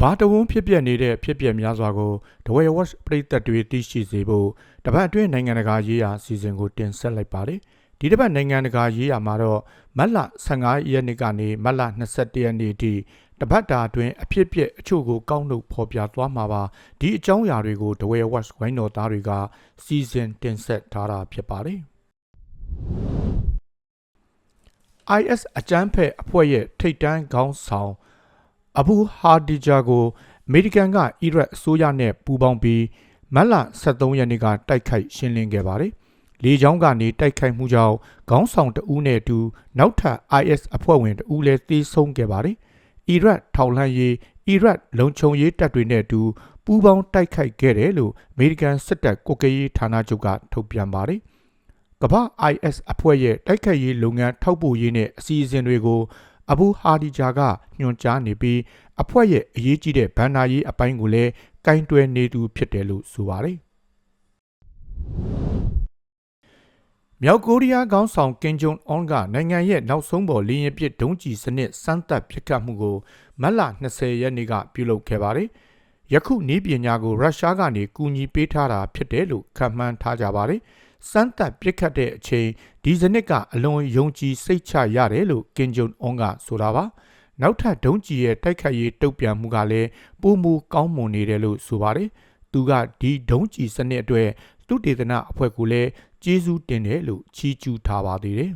ဘာတဝန်းဖြစ်ပျက်နေတဲ့ဖြစ်ပျက်များစွာကိုဒဝဲဝက်ပရိသတ်တွေသိရှိစေဖို့တပတ်အတွင်းနိုင်ငံတကာရေးရာအစီအစဉ်ကိုတင်ဆက်လိုက်ပါတယ်ဒီတစ်ပတ်နိုင်ငံတကာရေးရာမှာတော့မတ်လ15ရက်နေ့ကနေမတ်လ22ရက်နေ့ထိတပတ်တာအတွင်းအဖြစ်အပျက်အချို့ကိုကောက်နှုတ်ဖော်ပြသွားမှာပါဒီအကြောင်းအရာတွေကိုဒဝဲဝက်ဝိုင်းတော်သားတွေကစီစဉ်တင်ဆက်ထားတာဖြစ်ပါတယ် IS အကြမ်းဖက်အဖွဲ့ရဲ့ထိတ်တန်းခေါင်းဆောင် အဘူဟာဒီဂျာကိုအမေရိကန်ကအီရတ်အစိုးရနဲ့ပူးပေါင်းပြီးမတ်လ23ရက်နေ့ကတိုက်ခိုက်ရှင်းလင်းခဲ့ပါတယ်။လေကြောင်းကနေတိုက်ခိုက်မှုကြောင့်ခေါင်းဆောင်တဦးနဲ့အတူနောက်ထပ် IS အဖွဲ့ဝင်တဦးလည်းသေဆုံးခဲ့ပါတယ်။အီရတ်ထောက်လှမ်းရေးအီရတ်လုံခြုံရေးတပ်တွေနဲ့အတူပူးပေါင်းတိုက်ခိုက်ခဲ့တယ်လို့အမေရိကန်စစ်တပ်ကိုကရေးဌာနချုပ်ကထုတ်ပြန်ပါတယ်။ကမ္ဘာ IS အဖွဲ့ရဲ့တိုက်ခိုက်ရေးလုပ်ငန်းထောက်ပို့ရေးနဲ့အစီအစဉ်တွေကို အဘူဟာဒီဂျာကညွှန်ကြားနေပြီးအဖွဲ့ရဲ့အရေးကြီးတဲ့ဗန်နာရေးအပိုင်းကိုလည်းကင်တွယ်နေသူဖြစ်တယ်လို့ဆိုပါတယ်။မြောက်ကိုရီးယားခေါင်းဆောင်ကင်ဂျုံအွန်ကနိုင်ငံရဲ့နောက်ဆုံးပေါ်လင်းရင်ပစ်ဒုံးကျည်စနစ်စမ်းသပ်ပစ်ခတ်မှုကိုမတ်လ20ရက်နေ့ကပြုလုပ်ခဲ့ပါတယ်။ယခုနည်းပညာကိုရုရှားကနေကူညီပေးထားတာဖြစ်တယ်လို့ခန့်မှန်းထားကြပါတယ်။ စမ်းသပ်ပြစ်ခတ်တဲ့အချိန်ဒီစနစ်ကအလွန်ယုံကြည်စိတ်ချရတယ်လို့ကင်ဂျုံအွန်ကဆိုတာပါနောက်ထပ်ဒုံးကျည်ရဲ့တိုက်ခတ်ရေးတုံ့ပြန်မှုကလည်းပုံမူကောင်းမွန်နေတယ်လို့ဆိုပါတယ်သူကဒီဒုံးကျည်စနစ်အတွက်သူတေသနာအဖွဲ့ကလည်းကျေးဇူးတင်တယ်လို့ချီးကျူးထားပါသေးတယ်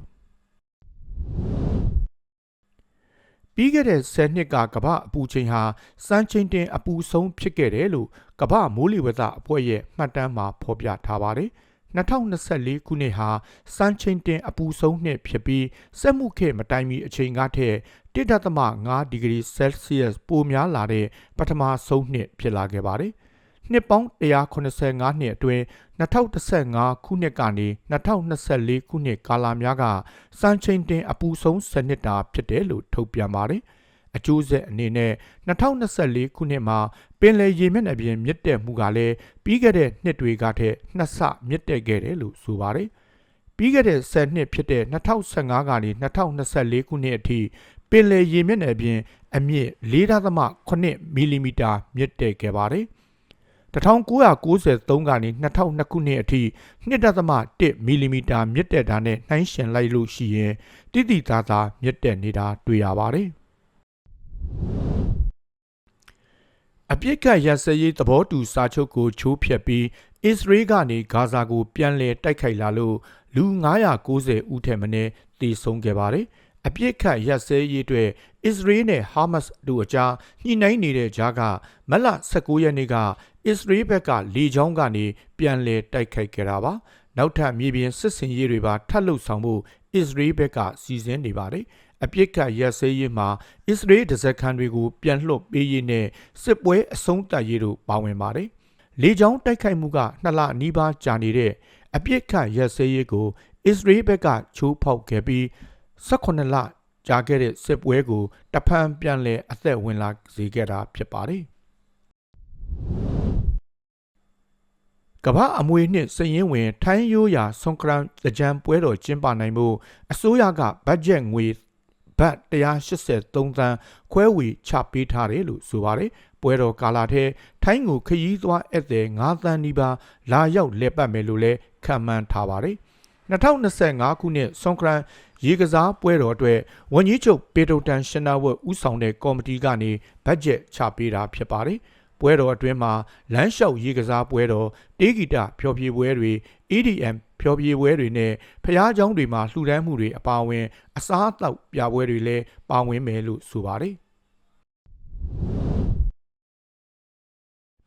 ပြီးခဲ့တဲ့10နှစ်ကကမ္ဘာအပူချိန်ဟာစံချိန်တင်အပူဆုံးဖြစ်ခဲ့တယ်လို့ကမ္ဘာမိုးလေဝသအဖွဲ့ရဲ့မှတ်တမ်းမှာဖော်ပြထားပါတယ်။ 2024ခုနှစ်ဟာစံချိန်တင်အပူဆုံးနှစ်ဖြစ်ပြီးစက်မှုခေတ်မတိုင်မီအချိန်ကထက်1.5ဒီဂရီဆဲလ်စီယပ်ပိုများလာတဲ့ပထမဆုံးနှစ်ဖြစ်လာခဲ့ပါတယ်။နှစ်ပေါင်း185နှစ်အတွင်း2015ခုနှစ်ကနေ2024ခုနှစ်ကာလများကစံချိန်တင်အပူဆုံးစနစ်တာဖြစ်တယ်လို့ထုတ်ပြန်ပါတယ်။ အကျိုးဆက်အနေနဲ့2024ခုနှစ်မှာပင်လယ်ရေမျက်နှာပြင်မြင့်တက်မှုကလည်းပြီးခဲ့တဲ့နှစ်တွေကထက်နှစ်ဆမြင့်တက်ခဲ့တယ်လို့ဆိုပါတယ်။ပြီးခဲ့တဲ့10နှစ်ဖြစ်တဲ့2015ကနေ2024ခုနှစ်အထိပင်လယ်ရေမျက်နှာပြင်အမြင့်4.8မီလီမီတာမြင့်တက်ခဲ့ပါတယ်။1993ကနေ2002ခုနှစ်အထိ2.1မီလီမီတာမြင့်တက်တာနဲ့နှိုင်းယှဉ်လိုက်လို့ရှိရင်တိတိသားသားမြင့်တက်နေတာတွေ့ရပါတယ်။ အပြစ်ကတ်ရစရေးသဘောတူစာချုပ်ကိုချိုးဖျက်ပြီးအစ္စရေးကနေဂါဇာကိုပြန်လည်တိုက်ခိုက်လာလို့လူ990ဦးထက်မနည်းသေဆုံးခဲ့ပါတယ်။အပြစ်ခတ်ရက်စဲရေးအတွက်အစ္စရေးနဲ့ဟာမတ်စ်တို့အကြားညှိနှိုင်းနေတဲ့ကြားကမလ19ရက်နေ့ကအစ္စရေးဘက်ကလေကြောင်းကနေပြန်လည်တိုက်ခိုက်ခဲ့တာပါ။နောက်ထပ်မြေပြင်စစ်စင်ရေးတွေပါထပ်လုပ်ဆောင်ဖို့အစ္စရေးဘက်ကစီစဉ်နေပါတယ်။ အပြစ်ကရက်စဲရေးမှာအစ္စရေးဒဇက်ခံတွေကိုပြန်လွှတ်ပေးရေးနဲ့စစ်ပွဲအဆုံးသတ်ရေးတို့ပါဝင်ပါတယ်။လေကြောင်းတိုက်ခိုက်မှုကနှစ်လနီးပါးကြာနေတဲ့အပြစ်ကရက်စဲရေးကိုအစ္စရေးဘက်ကချိုးဖောက်ခဲ့ပြီး18လကြာခဲ့တဲ့စစ်ပွဲကိုတဖန်ပြန်လည်အသက်ဝင်လာစေခဲ့တာဖြစ်ပါတယ်။ကမ္ဘာအမွေနှစ်စရင်ဝင် ထိုင်းရိုးရာဆွန်ကရန်ကြံပွဲတော်ကျင်းပနိုင်မှုအစိုးရကဘတ်ဂျက်ငွေ ဘတ်183သန်းခွဲဝေချပေးထားတယ်လို့ဆိုပါတယ်ပွဲတော်ကာလာထဲထိုင်းကိုခရီးသွားဧည့်သည်9သန်းနီးပါးလာရောက်လည်ပတ်မယ်လို့လည်းခန့်မှန်းထားပါတယ်2025ခုနှစ်ဆွန်ကရန်ရေကစားပွဲတော်အတွက်ဝန်ကြီးချုပ်ပေတိုတန်ရှင်နာဝတ်ဦးဆောင်တဲ့ကော်မတီကနေဘတ်ဂျက်ချပေးတာဖြစ်ပါတယ်ပွဲတော်အတွင်းမှာလမ်းလျှောက်ရေကစားပွဲတော်တေးဂီတဖျော်ဖြေပွဲတွေ EDM ဖျော်ဖြေပွဲတွေနဲ့ဖျားเจ้าတွေမှာလှူဒန်းမှုတွေအပါအဝင် အစားအသောက်ပြပွဲတွေလည်းပါဝင်မယ်လို့ဆိုပါတယ်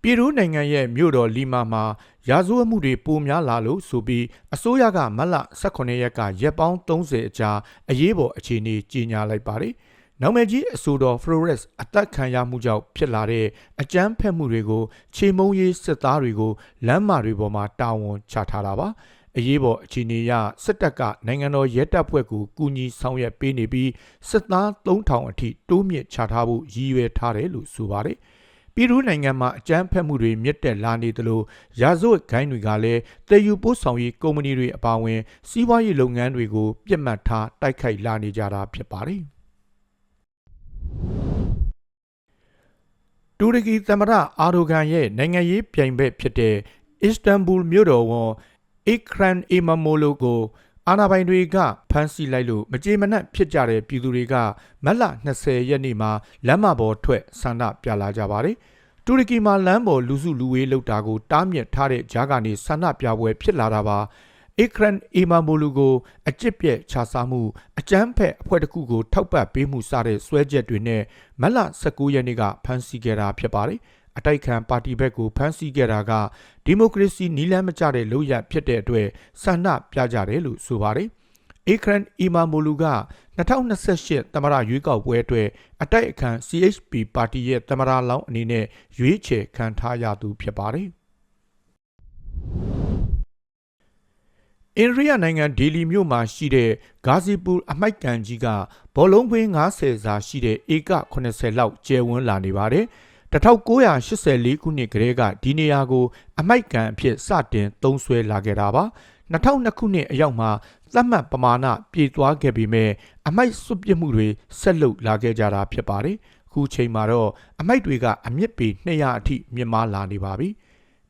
ပြည်သူနိုင်ငံရဲ့မြို့တော်လီမာမှာရာဇဝတ်မှုတွေပိုများလာလို့ဆိုပြီးအစိုးရကမတ်လ18ရက်ကရက်ပေါင်း30အကြာအရေးပေါ်အခြေအနေကြီးညာလိုက်ပါတယ်။ နောက်မယ်ကြီးအဆိုတော် Flores အသက်ခံရမှုကြောင့်ဖြစ်လာတဲ့အကြမ်းဖက်မှုတွေကိုခြေမုံရေးစစ်သားတွေကိုလမ်းမတွေပေါ်မှာတာဝန်ချထားတာပါအရေးပေါ်အခြေအနေအရစစ်တပ်ကနိုင်ငံတော်ရဲတပ်ဖွဲ့ကိုကူညီဆောင်ရွက်ပေးနေပြီးစစ်သား3000အထိတိုးမြင့်ချထားဖို့ရည်ရွယ်ထားတယ်လို့ဆိုပါတယ်ပြည်သူနိုင်ငံမှာအကြမ်းဖက်မှုတွေမြင့်တက်လာနေသလိုရာဇဝတ်ဂိုင်းတွေကလည်းတည်ယူပို့ဆောင်ရေးကုမ္ပဏီတွေအပါအဝင်စီးပွားရေးလုပ်ငန်းတွေကိုပြစ်မှတ်ထားတိုက်ခိုက်လာနေကြတာဖြစ်ပါတယ် တူရကီသမ္မတအာဒိုဂန်ရဲ့နိုင်ငံရေးပြိုင်ဘက်ဖြစ်တဲ့အစ္စတန်ဘူလ်မြို့တော်ဝန်အိခရန်အီမမိုလိုကိုအာနာပိုင်တွေကဖမ်းဆီးလိုက်လို့မကြေမနက်ဖြစ်ကြတဲ့ပြည်သူတွေကမတ်လ20ရက်နေ့မှာလမ်းမပေါ်ထွက်ဆန္ဒပြလာကြပါတယ်။တူရကီမှာလမ်းပေါ်လူစုလူဝေးလုပ်တာကိုတားမြစ်ထားတဲ့ဂျာကနေဆန္ဒပြပွဲဖြစ်လာတာပါ။ အခရန်အီမာမိုလူကိုအကျစ်ပြက်ခြားစားမှုအကြမ်းဖက်အဖွဲ့တစ်ခုကိုထောက်ပံ့ပေးမှုစတဲ့စွဲချက်တွေနဲ့မတ်လ19ရက်နေ့ကဖမ်းဆီးခဲ့တာဖြစ်ပါတယ်။အတိုက်ခံပါတီဘက်ကိုဖမ်းဆီးခဲ့တာကဒီမိုကရေစီနီးလန်းမကျတဲ့လုပ်ရဖြစ်တဲ့အတွက်ဆန္ဒပြကြတယ်လို့ဆိုပါတယ်။အခရန်အီမာမိုလူက2028သမ္မတရွေးကောက်ပွဲအတွက်အတိုက်အခံ CHP ပါတီရဲ့သမ္မတလောင်းအနေနဲ့ရွေးချယ်ခံထားရသူဖြစ်ပါတယ်။ အိန္ဒိယနိုင်ငံဒေလီမြို့မှာရှိတဲ့ဂါဇီပူအမိုက်ကန်ကြီးကဘောလုံးကွင်း90စာရှိတဲ့ဧက80လောက်ကျယ်ဝန်းလာနေပါတယ်။1984ခုနှစ်ကတည်းကဒီနေရာကို အမိုက်ကန်အဖြစ်စတင်သုံးစွဲလာခဲ့တာပါ။2002ခုနှစ်အရောက်မှာသတ်မှတ်ပမာဏပြေသွားခဲ့ပေမဲ့အမိုက်စွပ်ပစ်မှုတွေဆက်လုပ်လာခဲ့ကြတာဖြစ်ပါတယ်။အခုချိန်မှာတော့အမိုက်တွေကအမြင့်ပေ200အထိမြင့်မားလာနေပါပြီ။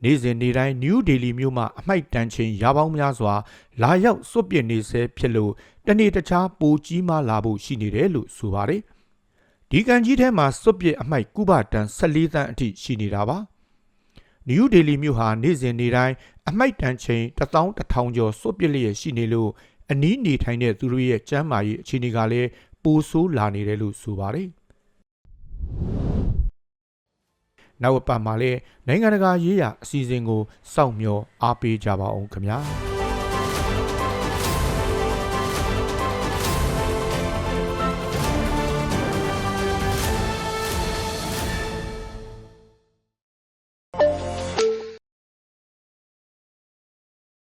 နေ့စဉ်နေ့တိုင်းနယူးဒေလီမြို့မှာအမိုက်တန်းချိန်ရာပေါင်းများစွာ လာရောက်စွတ်ပစ်နေဆဲဖြစ်လို့တနေ့တခြားပိုကြီးမားလာဖို့ရှိနေတယ်လို့ဆိုပါတယ်။ဒီကန်ကြီးထဲမှာစွတ်ပစ်အမိုက်ကုဘတန်14တန်းအထိရှိနေတာပါ။နယူးဒေလီမြို့ဟာနေ့စဉ်နေ့တိုင်းအမိုက်တန်းချိန်11000ကျော်စွတ်ပစ်လျက်ရှိနေလို့အနီးနေထိုင်တဲ့သူတို့ရဲ့ကျန်းမာရေးအခြေအနေကလည်းပိုဆိုးလာနေတယ်လို့ဆိုပါတယ်။ နောက်အပတ်မှာလည်းနိုင်ငံတကာရေးရာအစည်းအဝေးကိုစောင့်မျှော်အားပေးကြပါအောင်ခင်ဗျာ။